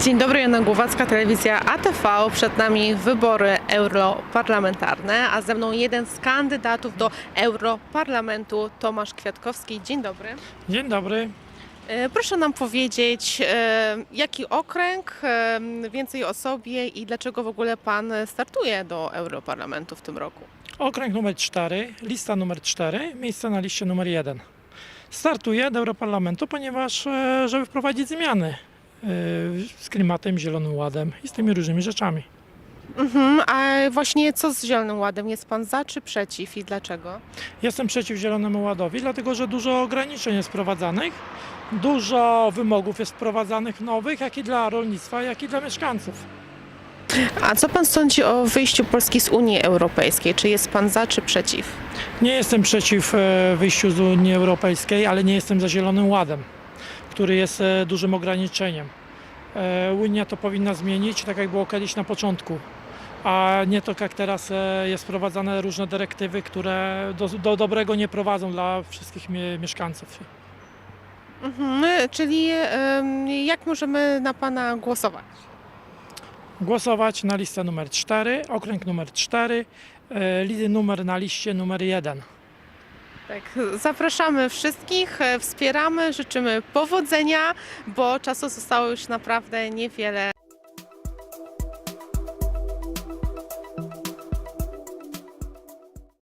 Dzień dobry, Jana Głowacka, telewizja ATV. Przed nami wybory europarlamentarne, a ze mną jeden z kandydatów do Europarlamentu, Tomasz Kwiatkowski. Dzień dobry. Dzień dobry. E, Proszę nam powiedzieć, e, jaki okręg, e, więcej o sobie i dlaczego w ogóle Pan startuje do Europarlamentu w tym roku? Okręg numer 4, lista numer 4, miejsce na liście numer 1. Startuję do Europarlamentu, ponieważ żeby wprowadzić zmiany z klimatem, zielonym ładem i z tymi różnymi rzeczami. Mhm, a właśnie co z Zielonym Ładem? Jest Pan za czy przeciw i dlaczego? Jestem przeciw Zielonemu Ładowi, dlatego że dużo ograniczeń jest wprowadzanych, dużo wymogów jest wprowadzanych nowych, jak i dla rolnictwa, jak i dla mieszkańców. A co Pan sądzi o wyjściu Polski z Unii Europejskiej? Czy jest Pan za czy przeciw? Nie jestem przeciw e, wyjściu z Unii Europejskiej, ale nie jestem za Zielonym Ładem, który jest e, dużym ograniczeniem. E, Unia to powinna zmienić, tak jak było kiedyś na początku, a nie to jak teraz e, jest wprowadzane różne dyrektywy, które do, do dobrego nie prowadzą dla wszystkich mie- mieszkańców. Mhm, czyli jak możemy na Pana głosować? Głosować na listę numer 4, okręg numer 4, e, li- numer na liście numer 1. Tak, zapraszamy wszystkich, e, wspieramy, życzymy powodzenia, bo czasu zostało już naprawdę niewiele.